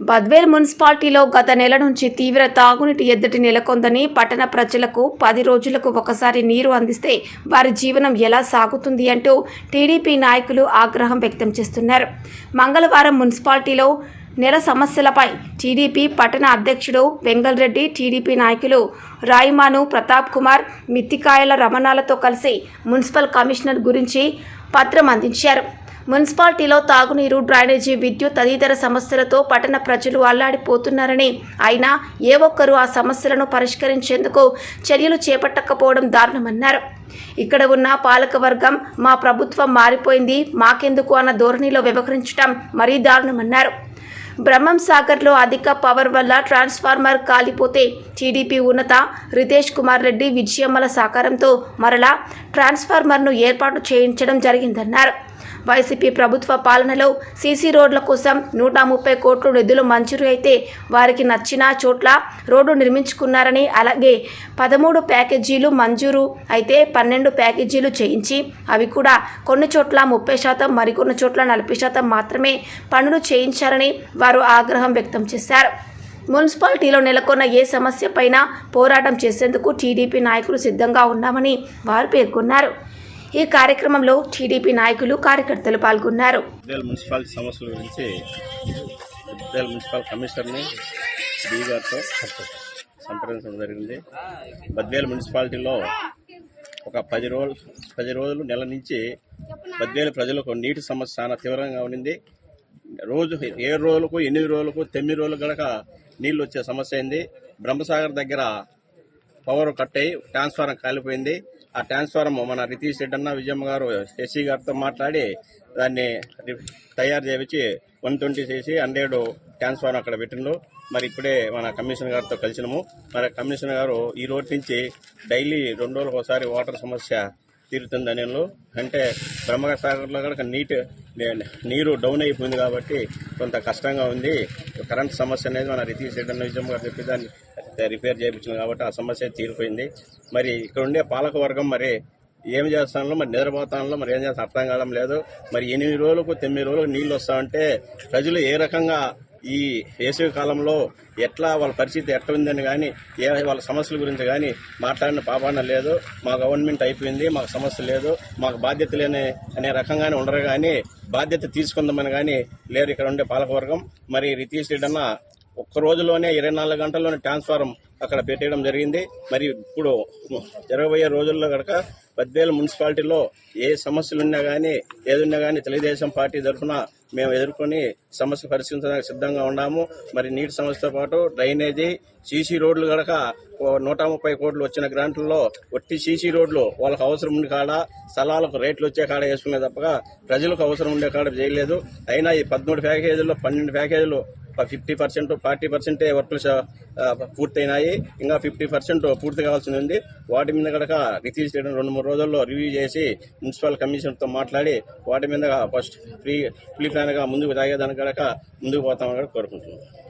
బద్వేల్ మున్సిపాలిటీలో గత నెల నుంచి తీవ్ర తాగునీటి ఎద్దటి నెలకొందని పట్టణ ప్రజలకు పది రోజులకు ఒకసారి నీరు అందిస్తే వారి జీవనం ఎలా సాగుతుంది అంటూ టీడీపీ నాయకులు ఆగ్రహం వ్యక్తం చేస్తున్నారు. మంగళవారం మున్సిపాలిటీలో నెల సమస్యలపై టీడీపీ పట్టణ అధ్యక్షుడు వెంగల్రెడ్డి టీడీపీ నాయకులు రాయిమాను ప్రతాప్ కుమార్ మిత్తికాయల రమణాలతో కలిసి మున్సిపల్ కమిషనర్ గురించి పత్రం అందించారు. మున్సిపాలిటీలో తాగునీరు డ్రైనేజీ విద్యుత్ తదితర సమస్యలతో పట్టణ ప్రజలు అల్లాడిపోతున్నారని. అయినా ఏ ఒక్కరూ ఆ సమస్యలను పరిష్కరించేందుకు చర్యలు చేపట్టకపోవడం దారుణమన్నారు. ఇక్కడ ఉన్న పాలకవర్గం మా ప్రభుత్వం మారిపోయింది మాకెందుకు అన్న ధోరణిలో వ్యవహరించడం మరీ దారుణమన్నారు. బ్రహ్మం సాగర్లో అధిక పవర్ వల్ల ట్రాన్స్ఫార్మర్ కాలిపోతే టీడీపీ ఉన్నత రితేష్ కుమార్ రెడ్డి విజయమ్మల సహకారంతో మరలా ట్రాన్స్ఫార్మర్ను ఏర్పాటు చేయించడం జరిగిందన్నారు. వైసీపీ ప్రభుత్వ పాలనలో సీసీ రోడ్ల కోసం నూట ముప్పై కోట్లు నిధులు మంజూరు అయితే వారికి నచ్చిన చోట్ల రోడ్డు నిర్మించుకున్నారని అలాగే పదమూడు ప్యాకేజీలు మంజూరు అయితే పన్నెండు ప్యాకేజీలు చేయించి అవి కూడా కొన్ని చోట్ల ముప్పై శాతం మరికొన్ని చోట్ల నలభై శాతం మాత్రమే పనులు చేయించారని వారు ఆగ్రహం వ్యక్తం చేశారు. మున్సిపాలిటీలో నెలకొన్న ఏ సమస్యపైనా పోరాటం చేసేందుకు టీడీపీ నాయకులు సిద్ధంగా ఉన్నామని వారు పేర్కొన్నారు. ఈ కార్యక్రమంలో టీడీపీ నాయకులు కార్యకర్తలు పాల్గొన్నారు. బద్వేల్ మున్సిపాలిటీ సమస్యల గురించి మున్సిపల్ కమిషనర్ని గారితో సంప్రదించడం జరిగింది. బద్వేల్ మున్సిపాలిటీలో ఒక పది రోజులు పది రోజులు నెల నుంచి బద్వేలు ప్రజలకు నీటి సమస్య చాలా తీవ్రంగా ఉండింది. రోజు ఏడు రోజులకు ఎనిమిది రోజులకు తొమ్మిది రోజులు గడక నీళ్ళు వచ్చే సమస్య అయింది. బ్రహ్మసాగర్ దగ్గర పవర్ కట్ అయ్యి ట్రాన్స్ఫారం కాలిపోయింది. ఆ ట్రాన్స్ఫారం మన రితీష్ రెడ్డి అన్న విజయమ్మ గారు ఎస్సీ గారితో మాట్లాడి దాన్ని తయారు చేయించి వన్ ట్వంటీ చేసి హండ్రెడ్ ట్రాన్స్ఫారం అక్కడ పెట్టిండు. మరి ఇప్పుడే మన కమిషనర్ గారితో కలిసినాము. మరి కమిషనర్ గారు ఈ రోజు నుంచి డైలీ రెండు రోజులకు ఒకసారి వాటర్ సమస్య తీరుతుంది అనేలో అంటే బ్రహ్మసాగర్లో కనుక నీటి నీరు డౌన్ అయిపోయింది కాబట్టి కొంత కష్టంగా ఉంది. కరెంట్ సమస్య అనేది మన రితీష్ రెడ్డి నిజంగా చెప్పి దాన్ని రిపేర్ చేయించింది కాబట్టి ఆ సమస్య తీరిపోయింది. మరి ఇక్కడ ఉండే పాలక వర్గం మరి ఏం చేస్తానో మరి నిద్రపోతానో మరి ఏం చేస్తాను అర్థం కావడం లేదు. మరి ఎనిమిది రోజులకు తొమ్మిది రోజులకు నీళ్ళు వస్తామంటే ప్రజలు ఏ రకంగా ఈ వేసవి కాలంలో ఎట్లా వాళ్ళ పరిస్థితి ఎట్లా ఉందని కానీ ఏ వాళ్ళ సమస్యల గురించి కానీ మాట్లాడిన పాపాన లేదు. మా గవర్నమెంట్ అయిపోయింది మాకు సమస్య లేదు. మాకు బాధ్యత లేని అనే రకంగానే ఉండరు కానీ బాధ్యత తీసుకుందామని కానీ లేరు ఇక్కడ ఉండే పాలకవర్గం. మరి రితీష్ రెడ్డి అన్న ఒక్క రోజులోనే ఇరవై నాలుగు గంటల్లోనే ట్రాన్స్ఫారం అక్కడ పెట్టేయడం జరిగింది. మరి ఇప్పుడు జరగబోయే రోజుల్లో కనుక పద్వేల మున్సిపాలిటీలో ఏ సమస్యలు ఉన్నా కానీ ఏదున్నా కానీ తెలుగుదేశం పార్టీ తరఫున మేము ఎదుర్కొని సమస్య పరిష్కరించడానికి సిద్ధంగా ఉన్నాము. మరి నీటి సమస్యతో పాటు డ్రైనేజీ సీసీ రోడ్లు కనుక ఓ నూట ముప్పై కోట్లు వచ్చిన గ్రాంట్లలో ఒట్టి సీసీ రోడ్లు వాళ్ళకి అవసరం ఉండే కాడ స్థలాలకు రేట్లు వచ్చే కాడ వేసుకునే తప్పగా ప్రజలకు అవసరం ఉండే కాడ చేయలేదు. అయినా ఈ పదమూడు ప్యాకేజీల్లో పన్నెండు ప్యాకేజీలు ఫిఫ్టీ పర్సెంట్ ఫార్టీ పర్సెంటే వర్కులు పూర్తయినాయి. ఇంకా ఫిఫ్టీ పర్సెంట్ పూర్తి కావాల్సి ఉంది వాటి మీద కనుక రిలీజ్ చేయడం రెండు మూడు రోజుల్లో రివ్యూ చేసి మున్సిపల్ కమిషనర్తో మాట్లాడి వాటి మీద ఫస్ట్ ఫ్రీ ఫ్రీ ప్లాన్గా ముందుకు తాగేదానికి కనుక ముందుకు పోతామని కూడా కోరుకుంటున్నాం.